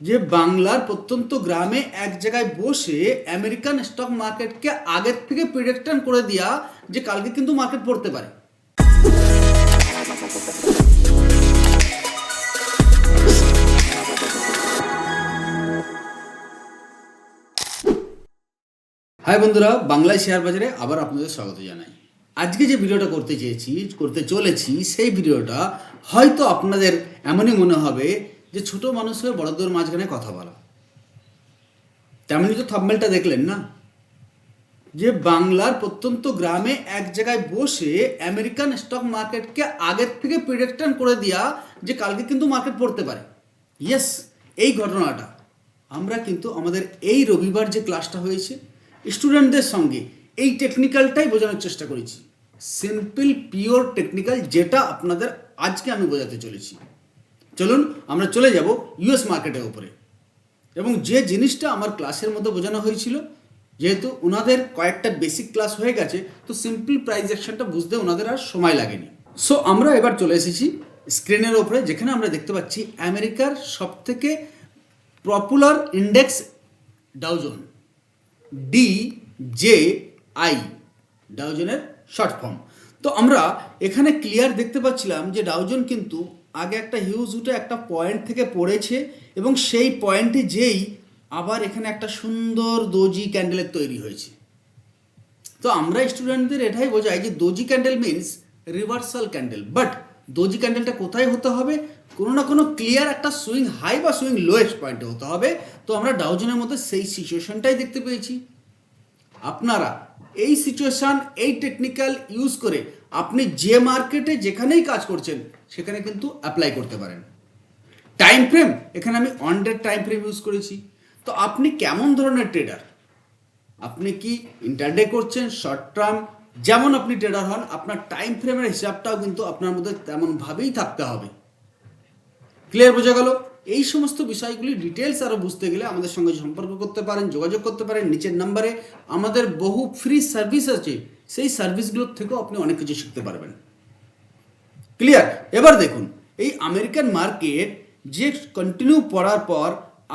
যে বাংলার প্রত্যন্ত গ্রামে এক জায়গায় বসে আমেরিকান স্টক মার্কেটকে আগের থেকে প্রিডিকশন করে দেওয়া যে কালকে কিন্তু মার্কেট পড়তে পারে। হাই বন্ধুরা, বাংলায় শেয়ার বাজারে আবার আপনাদের স্বাগত জানাই। আজকে যে ভিডিওটা করতে চেয়েছি, করতে চলেছি, সেই ভিডিওটা হয়তো আপনাদের এমনই মনে হবে যে ছোট মানুষ হয়ে বড়দের মাঝখানে কথা বলা। তেমনি তো থাম্বেলটা দেখলেন না? যে বাংলার প্রত্যন্ত গ্রামে এক জায়গায় বসে আমেরিকান স্টক মার্কেটকে আগের থেকে প্রিডিকশন করে দেওয়া যে কালকে কিন্তু মার্কেট পড়তে পারে। ইয়েস এই ঘটনাটা। আমরা কিন্তু আমাদের এই রবিবার যে ক্লাসটা হয়েছে স্টুডেন্টদের সঙ্গে এই টেকনিক্যালটাই বোঝানোর চেষ্টা করেছি। সিম্পল পিওর টেকনিক্যাল যেটা আপনাদের আজকে আমি বোঝাতে চলেছি। চলুন আমরা চলে যাব ইউএস মার্কেটের উপরে। এবং যে জিনিসটা আমার ক্লাসের মধ্যে বোঝানো হয়েছিল, যেহেতু ওনাদের কয়েকটা বেসিক ক্লাস হয়ে গেছে, তো সিম্পল প্রাইস অ্যাকশনটা বুঝতে ওনাদের আর সময় লাগেনি। সো আমরা এবার চলে এসেছি স্ক্রিনের ওপরে যেখানে আমরা দেখতে পাচ্ছি আমেরিকার সবথেকে popular index Dow Jones D J I ডাউজনের short form তো আমরা এখানে ক্লিয়ার দেখতে পাচ্ছিলাম যে ডাউজন কিন্তু আগে একটা হিউজ উঠে একটা পয়েন্ট থেকে পড়েছে এবং সেই পয়েন্টে যেই আবার এখানে একটা সুন্দর দোজি ক্যান্ডেলের তৈরি হয়েছে। তো আমরা স্টুডেন্টদের এটাই বোঝাই যে doji candle means reversal candle but doji ক্যান্ডেলটা কোথায় হতে হবে? কোনো না কোনো ক্লিয়ার একটা সুইং হাই বা সুইং লোয়েস্ট পয়েন্টে হতে হবে। তো আমরা ডাউজনের মধ্যে সেই সিচুয়েশনটাই দেখতে পেয়েছি। আপনারা এই সিচুয়েশন এই টেকনিক্যাল ইউজ করে আপনি যে মার্কেটে যেখানেই কাজ করছেন, সেখানে কিন্তু অ্যাপ্লাই করতে পারেন। টাইম ফ্রেম এখানে আমি অন টাইম ফ্রেম ইউজ করেছি। তো আপনি কেমন ধরনের ট্রেডার আপনি কি ইন্টারডে করছেন শর্ট টার্ম যেমন আপনি ট্রেডার হন, আপনার টাইম ফ্রেমের হিসাবটাও কিন্তু আপনার মধ্যে তেমনভাবেই থাকতে হবে। ক্লিয়ার বোঝা গেল? এই সমস্ত বিষয়গুলি ডিটেলস আরও বুঝতে গেলে আমাদের সঙ্গে সম্পর্ক করতে পারেন, যোগাযোগ করতে পারেন, নিচের নাম্বারে আমাদের বহু ফ্রি সার্ভিস আছে, সেই সার্ভিসগুলোর থেকেও আপনি অনেক কিছু শিখতে পারবেন। ক্লিয়ার এবার দেখুন, এই আমেরিকান মার্কেট যে কন্টিনিউ পড়ার পর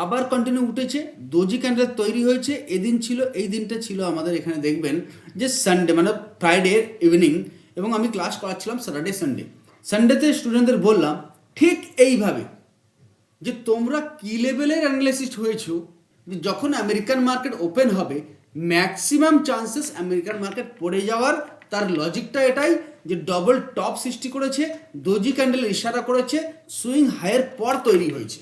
আবার কন্টিনিউ উঠেছে, দোজি ক্যান্ডেল তৈরি হয়েছে, এদিন ছিল, এই দিনটা ছিল আমাদের এখানে দেখবেন যে সানডে মানে ফ্রাইডে ইভিনিং এবং আমি ক্লাস করাচ্ছিলাম স্যাটারডে সানডে সানডেতে স্টুডেন্টদের বললাম, ঠিক এইভাবে যে তোমরা কি লেভেলের অ্যানালিসিস্ট হয়েছো? যে যখন আমেরিকান মার্কেট ওপেন হবে ম্যাক্সিমাম চান্সেস আমেরিকান মার্কেট পড়ে যাওয়ার তার লজিকটা এটাই যে ডবল টপ সৃষ্টি করেছে দোজি ক্যান্ডেল ইশারা করেছে সুইং হায়ার পর তৈরি হয়েছে।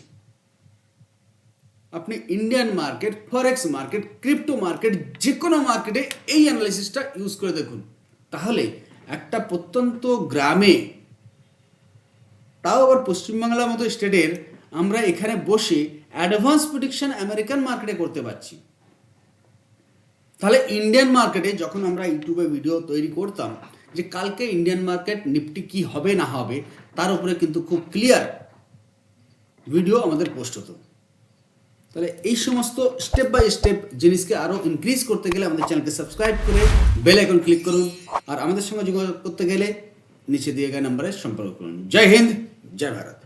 আপনি Indian market forex market crypto market যে কোনো মার্কেটে এই অ্যানালিসিসটা ইউজ করে দেখুন। তাহলে একটা প্রত্যন্ত গ্রামে, তাও আবার পশ্চিমবাংলার মতো স্টেটের আমরা এখানে বসে অ্যাডভান্স প্রেডিকশন আমেরিকান মার্কেটে করতে পারছি। তাহলে ইন্ডিয়ান মার্কেটে যখন আমরা ইউটিউবে ভিডিও তৈরি করতাম যে কালকে ইন্ডিয়ান মার্কেট নিফটি কি হবে, না হবে, তার উপরে কিন্তু খুব ক্লিয়ার ভিডিও আমাদের পোস্ট হতো। তাহলে এই সমস্ত স্টেপ বাই স্টেপ জিনিসকে আরও ইনক্রিজ করতে গেলে আমাদের চ্যানেলকে সাবস্ক্রাইব করে বেল আইকন ক্লিক করুন আর আমাদের সঙ্গে যোগাযোগ করতে গেলে নিচে দিয়ে গিয়ে নাম্বারে সম্পর্ক করুন। জয় হিন্দ, জয় ভারত।